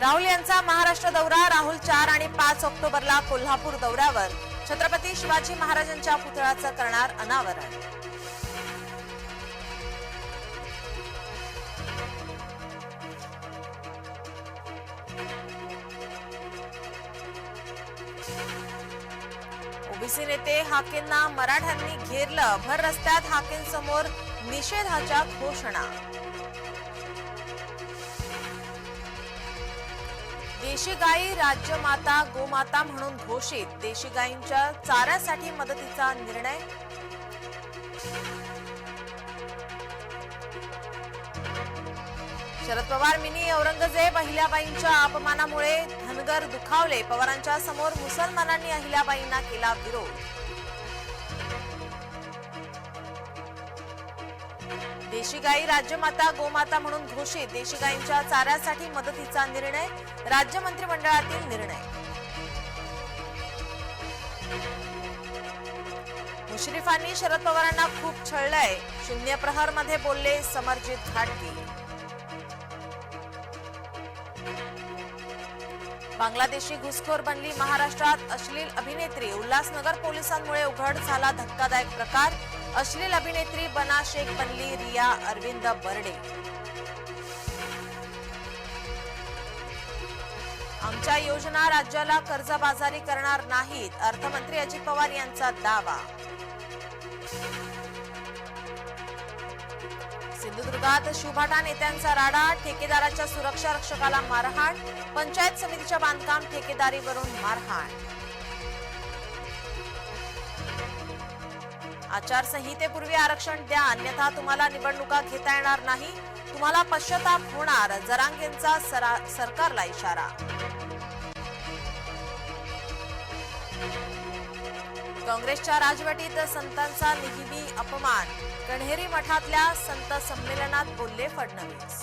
राहुल यांचा महाराष्ट्र दौरा राहुल चार आणि पाच ऑक्टोबरला कोल्हापूर दौऱ्यावर. छत्रपती शिवाजी महाराजांच्या पुतळ्याचं करणार अनावरण. ओबीसी नेते हाकेंना मराठ्यांनी घेरलं. भर रस्त्यात हाकेंसमोर निषेधाच्या घोषणा. देशी गायी राज्यमाता गोमाता म्हणून घोषित देशी गायींच्या चाऱ्यासाठी मदतीचा निर्णय? शरद पवार मिनी औरंगजेब अहिल्याबाईंच्या अपमानामुळे धनगर दुखावले. पवारांच्या समोर मुसलमानांनी अहिल्याबाईंना केला विरोध. देशी गायी राज्यमाता गोमाता म्हणून घोषित देशी गायींच्या चाऱ्यासाठी मदतीचा निर्णय राज्य मंत्रिमंडळातील निर्णय. मुश्रीफांनी शरद पवारांना खूप छळलंय. शून्य प्रहरमध्ये बोलले समरजित घाटगे. बांगलादेशी घुसखोर बनली महाराष्ट्रात अश्लील अभिनेत्री. उल्हासनगर पोलिसांमुळे उघड झाला धक्कादायक प्रकार. अश्लील अभिनेत्री बना शेख बनली रिया अरविंद बर्डे. आमच्या योजना राज्याला कर्जबाजारी करणार नाहीत अर्थमंत्री अजित पवार यांचा दावा. सिंधुदुर्गात शिवभाटा नेत्यांचा राडा ठेकेदाराच्या सुरक्षा रक्षकाला मारहाण पंचायत समितीच्या बांधकाम ठेकेदारीवरून मारहाण. आचारसंहितेपूर्वी आरक्षण द्या अन्यथा तुम्हाला निवडणुका घेता येणार नाही. तुम्हाला पश्चाताप होणार जरांगेंचा सरकारला इशारा. काँग्रेसच्या राजवटीत संतांचा नेहमी अपमान. कण्हेरी मठातल्या संत संमेलनात बोलले फडणवीस.